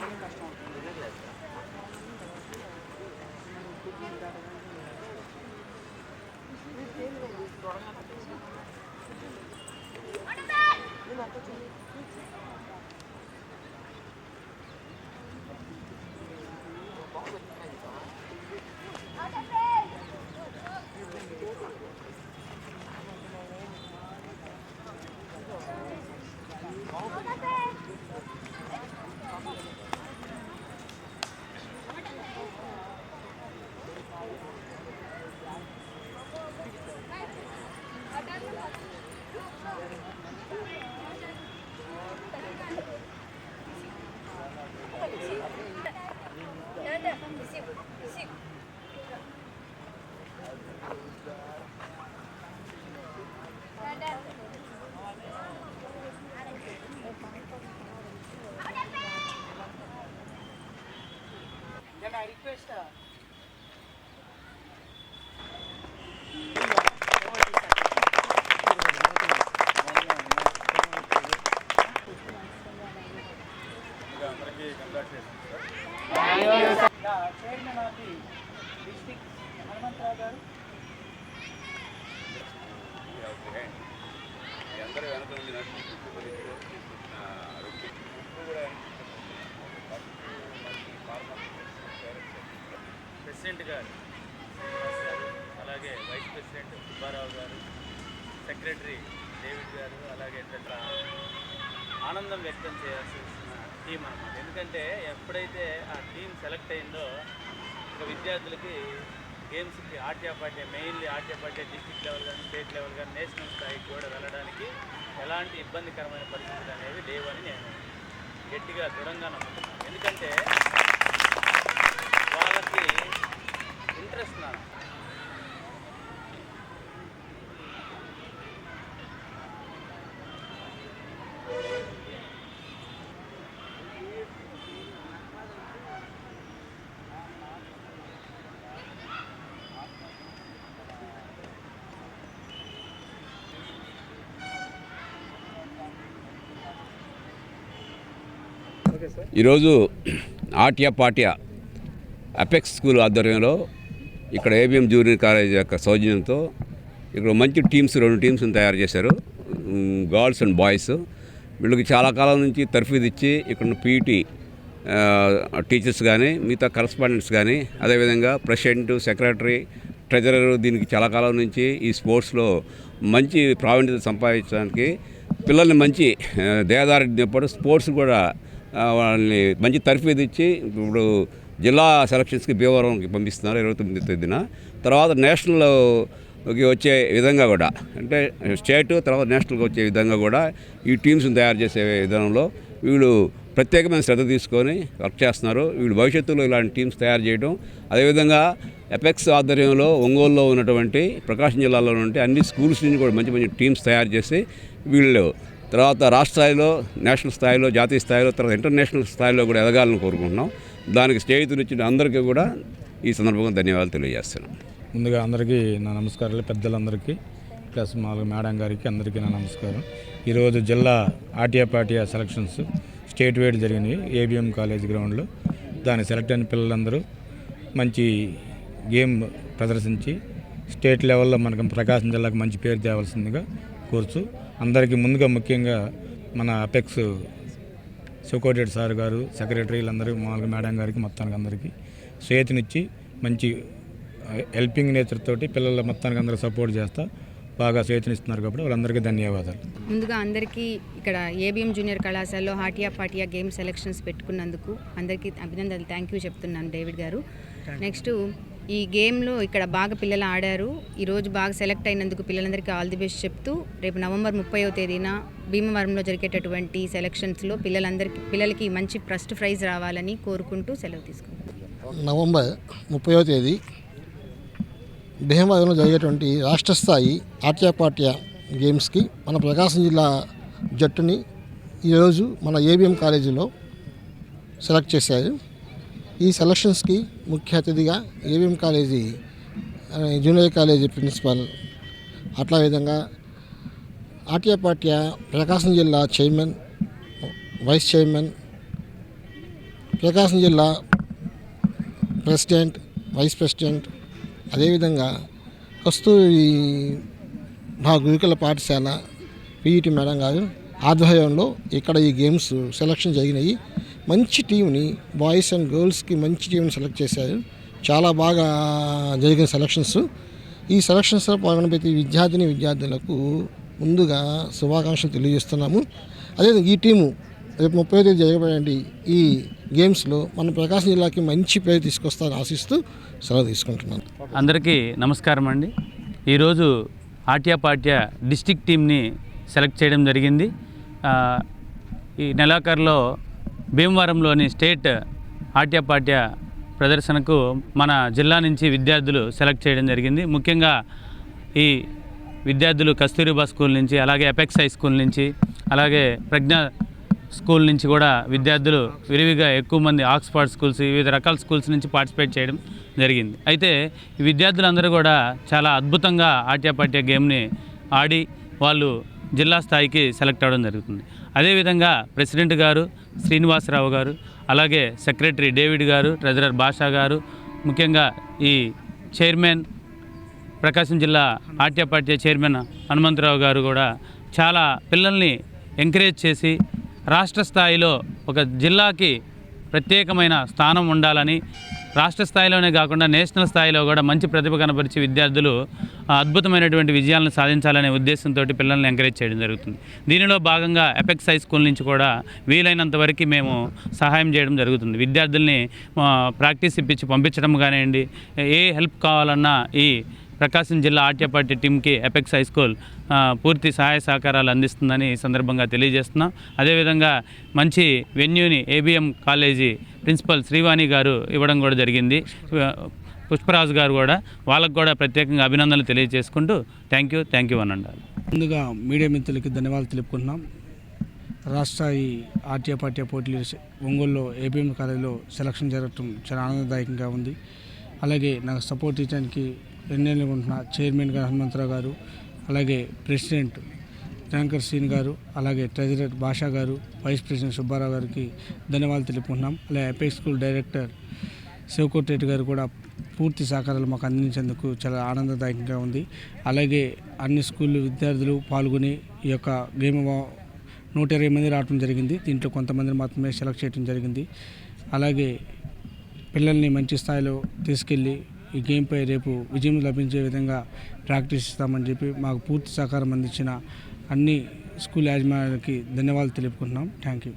Gracias. My request chairman of the district Hanumantharao garu అందరూ వెనక president గారు అలాగే వైస్ ప్రెసిడెంట్ సుబ్బారావు గారు సెక్రటరీ డేవిడ్ గారు అలాగే ఇట్లా ఆనందం వ్యక్తం చేయాల్సి వస్తున్న టీం అనమాట ఎందుకంటే ఎప్పుడైతే ఆ టీం సెలెక్ట్ అయిందో ఇక విద్యార్థులకి గేమ్స్కి atyapatya mainly atyapatya district level కానీ స్టేట్ లెవెల్ కానీ నేషనల్ స్థాయికి కూడా వెళ్ళడానికి ఎలాంటి ఇబ్బందికరమైన పరిస్థితులు అనేవి లేవని నేను గట్టిగా దృఢంగా నమ్ముతున్నాను. ఎందుకంటే వాళ్ళకి ఇంట్రెస్ట్ నాకు. ఈరోజు ఆట్య పాట్య అపెక్స్ స్కూల్ ఆధ్వర్యంలో ఇక్కడ ఏబిఎం జూనియర్ కాలేజ్ యొక్క సౌజన్యంతో ఇక్కడ మంచి టీమ్స్ రెండు టీమ్స్ని తయారు చేశారు. Girls and boys. వీళ్ళకి చాలా కాలం నుంచి తర్ఫీదు ఇచ్చి ఇక్కడ పీటీ టీచర్స్ కానీ మిగతా కరస్పాండెంట్స్ కానీ అదేవిధంగా ప్రెసిడెంట్ సెక్రటరీ ట్రెజరర్ దీనికి చాలా కాలం నుంచి ఈ స్పోర్ట్స్లో మంచి ప్రావీణ్యత సంపాదించడానికి పిల్లల్ని మంచి ఆ, స్పోర్ట్స్ కూడా వాళ్ళని మంచి తర్ఫీదు ఇచ్చి ఇప్పుడు జిల్లా సెలక్షన్స్కి భీమవరంకి పంపిస్తున్నారు ఇరవై తొమ్మిది తేదీన. తర్వాత నేషనల్కి వచ్చే విధంగా కూడా అంటే స్టేట్ తర్వాత నేషనల్కి వచ్చే విధంగా కూడా ఈ టీమ్స్ని తయారు చేసే విధానంలో వీళ్ళు ప్రత్యేకమైన శ్రద్ధ తీసుకొని వర్క్ చేస్తున్నారు. వీళ్ళు భవిష్యత్తులో ఇలాంటి టీమ్స్ తయారు చేయడం అదేవిధంగా ఎపెక్స్ ఆధ్వర్యంలో ఒంగోలులో ఉన్నటువంటి ప్రకాశం జిల్లాలో ఉన్నటువంటి అన్ని స్కూల్స్ నుంచి కూడా మంచి మంచి టీమ్స్ తయారు చేసి వీళ్ళు తర్వాత రాష్ట్ర స్థాయిలో నేషనల్ స్థాయిలో జాతీయ స్థాయిలో తర్వాత ఇంటర్నేషనల్ స్థాయిలో కూడా ఎదగాలని కోరుకుంటున్నాం. దానికి స్నేహితులు అందరికీ కూడా ఈ సందర్భంగా ధన్యవాదాలు తెలియజేస్తున్నాం. ముందుగా అందరికీ నా నమస్కారాలు పెద్దలందరికీ ప్లస్ మామూలుగా మేడం గారికి అందరికీ నా నమస్కారం. ఈరోజు జిల్లా atya patya selections state wide జరిగినాయి ఏబిఎం కాలేజ్ గ్రౌండ్లో దాన్ని సెలెక్ట్ అయిన పిల్లలందరూ మంచి గేమ్ ప్రదర్శించి స్టేట్ లెవెల్లో మనకు ప్రకాశం జిల్లాకు మంచి పేరు తేవాల్సిందిగా కోరుచు అందరికీ ముందుగా ముఖ్యంగా మన అపెక్స్ సుకోటెడ్ సార్ గారు సెక్రటరీలందరూ మామూలుగా మేడం గారికి మొత్తానికి అందరికీ చేతినిచ్చి మంచి హెల్పింగ్ నేచర్ తోటి పిల్లల మొత్తానికి అందరూ సపోర్ట్ చేస్తా బాగా చేతినిస్తున్నారు కాబట్టి వాళ్ళందరికీ ధన్యవాదాలు. ముందుగా అందరికీ ఇక్కడ ఏబిఎం జూనియర్ కళాశాలలో హాటియా పాటియా గేమ్ సెలక్షన్స్ పెట్టుకున్నందుకు అందరికీ అభినందనలు. థ్యాంక్ యూ చెప్తున్నాను డేవిడ్ గారు. నెక్స్ట్ ఈ గేమ్లో ఇక్కడ బాగా పిల్లలు ఆడారు. ఈరోజు బాగా సెలెక్ట్ అయినందుకు పిల్లలందరికీ ఆల్ ది బెస్ట్ చెప్తూ రేపు నవంబర్ ముప్పైవ తేదీన భీమవరంలో జరిగేటటువంటి సెలక్షన్స్లో పిల్లలందరికీ పిల్లలకి మంచి ఫస్ట్ ప్రైజ్ రావాలని కోరుకుంటూ సెలవు తీసుకుంటాం నవంబర్ ముప్పైవ తేదీ భీమవరంలో జరిగేటువంటి రాష్ట్ర స్థాయి ఆట్యాపాట్య గేమ్స్కి మన ప్రకాశం జిల్లా జట్టుని ఈరోజు మన ఏబిఎం కాలేజీలో సెలెక్ట్ చేశారు. ఈ సెలక్షన్స్కి ముఖ్య అతిథిగా AVM college junior college principal అట్లా విధంగా ఆట్యాపాట్య ప్రకాశం జిల్లా చైర్మన్ వైస్ చైర్మన్ ప్రకాశం జిల్లా ప్రెసిడెంట్ వైస్ ప్రెసిడెంట్ అదేవిధంగా కస్తూరి మా గురుకుల పాఠశాల పీఈటీ మేడం గారు ఆధ్వర్యంలో ఇక్కడ ఈ గేమ్స్ సెలక్షన్ జరిగినాయి. మంచి టీంని బాయ్స్ అండ్ గర్ల్స్కి మంచి టీంని సెలెక్ట్ చేశారు. చాలా బాగా జరిగిన సెలక్షన్స్. ఈ సెలక్షన్స్లో పాల్గొన్న ప్రతి విద్యార్థిని విద్యార్థులకు ముందుగా శుభాకాంక్షలు తెలియజేస్తున్నాము. అదే ఈ టీము రేపు ముప్పై తేదీ జరగబడే ఈ గేమ్స్లో మన ప్రకాశం జిల్లాకి మంచి పేరు తీసుకొస్తారని ఆశిస్తూ సెలవు తీసుకుంటున్నాను. అందరికీ నమస్కారం అండి. ఈరోజు ఆట్యాపాట్య డిస్టిక్ టీమ్ని సెలెక్ట్ చేయడం జరిగింది. ఈ నెలాఖరులో భీమవరంలోని స్టేట్ ఆట్యపాట్య ప్రదర్శనకు మన జిల్లా నుంచి విద్యార్థులు సెలెక్ట్ చేయడం జరిగింది. ముఖ్యంగా ఈ విద్యార్థులు కస్తూరిబా స్కూల్ నుంచి అలాగే ఎపెక్స్ హై స్కూల్ నుంచి అలాగే ప్రజ్ఞ స్కూల్ నుంచి కూడా విద్యార్థులు విరివిగా ఎక్కువ మంది ఆక్స్ఫర్డ్ స్కూల్స్ వివిధ రకాల స్కూల్స్ నుంచి పార్టిసిపేట్ చేయడం జరిగింది. అయితే ఈ విద్యార్థులందరూ కూడా చాలా అద్భుతంగా ఆట్యాపాట్య గేమ్ని ఆడి వాళ్ళు జిల్లా స్థాయికి సెలెక్ట్ అవ్వడం జరుగుతుంది. అదేవిధంగా ప్రెసిడెంట్ గారు శ్రీనివాసరావు గారు అలాగే secretary David garu treasurer Basha garu ముఖ్యంగా ఈ చైర్మన్ ప్రకాశం జిల్లా ఆట్యపాట్య చైర్మన్ హనుమంతరావు గారు కూడా చాలా పిల్లల్ని ఎంకరేజ్ చేసి రాష్ట్ర స్థాయిలో ఒక జిల్లాకి ప్రత్యేకమైన స్థానం ఉండాలని రాష్ట్ర స్థాయిలోనే కాకుండా నేషనల్ స్థాయిలో కూడా మంచి ప్రతిభ కనపరిచి విద్యార్థులు అద్భుతమైనటువంటి విజయాలను సాధించాలనే ఉద్దేశంతో పిల్లల్ని ఎంకరేజ్ చేయడం జరుగుతుంది. దీనిలో భాగంగా ఎపెక్స్ హై స్కూల్ నుంచి కూడా వీలైనంత వరకు మేము సహాయం చేయడం జరుగుతుంది. విద్యార్థుల్ని ప్రాక్టీస్ ఇప్పించి పంపించడం కానివ్వండి ఏ హెల్ప్ కావాలన్నా ఈ ప్రకాశం జిల్లా ఆట్యపాటి టీంకి ఎపెక్స్ హై స్కూల్ పూర్తి సహాయ సహకారాలు అందిస్తుందని ఈ సందర్భంగా తెలియజేస్తున్నాం. అదేవిధంగా మంచి వెన్యూని ABM college principal Srivani garu ఇవ్వడం కూడా జరిగింది. పుష్పరాజు గారు కూడా వాళ్ళకు కూడా ప్రత్యేకంగా అభినందనలు తెలియజేసుకుంటూ థ్యాంక్ యూ థ్యాంక్ యూ అని అండాలి ముందుగా మీడియా మిత్రులకి ధన్యవాదాలు తెలుపుకుంటున్నాం. రాష్ట్ర ఈ ఆర్టీఏ పార్టీ పోటీలు ఒంగోలులో ఏపీఎం కాలేజీలో సెలక్షన్ జరగటం చాలా ఆనందదాయకంగా ఉంది. అలాగే నాకు సపోర్ట్ ఇవ్వడానికి రెండేళ్ళు ఉంటున్న. చైర్మన్ గారు హనుమంతరావు గారు అలాగే ప్రెసిడెంట్ ర్యాంకర్ సీన్ గారు అలాగే ట్రెజరర్ భాషా గారు వైస్ ప్రెసిడెంట్ సుబ్బారావు గారికి ధన్యవాదాలు తెలుపుకుంటున్నాం. అలాగే Apex school director Sivakoti Reddy garu కూడా పూర్తి సహకారాలు మాకు అందించేందుకు చాలా ఆనందదాయకంగా ఉంది. అలాగే అన్ని స్కూల్ విద్యార్థులు పాల్గొని ఈ యొక్క గేమ్ నూట ఇరవై మంది రావడం జరిగింది. దీంట్లో కొంతమందిని మాత్రమే సెలెక్ట్ చేయడం జరిగింది. అలాగే పిల్లల్ని మంచి స్థాయిలో తీసుకెళ్ళి ఈ గేమ్పై రేపు విజయం లభించే విధంగా ప్రాక్టీస్ ఇస్తామని చెప్పి మాకు పూర్తి సహకారం అందించిన అన్ని స్కూల్ యాజమాన్యానికి ధన్యవాదాలు తెలుపుకుంటున్నాం. Thank you.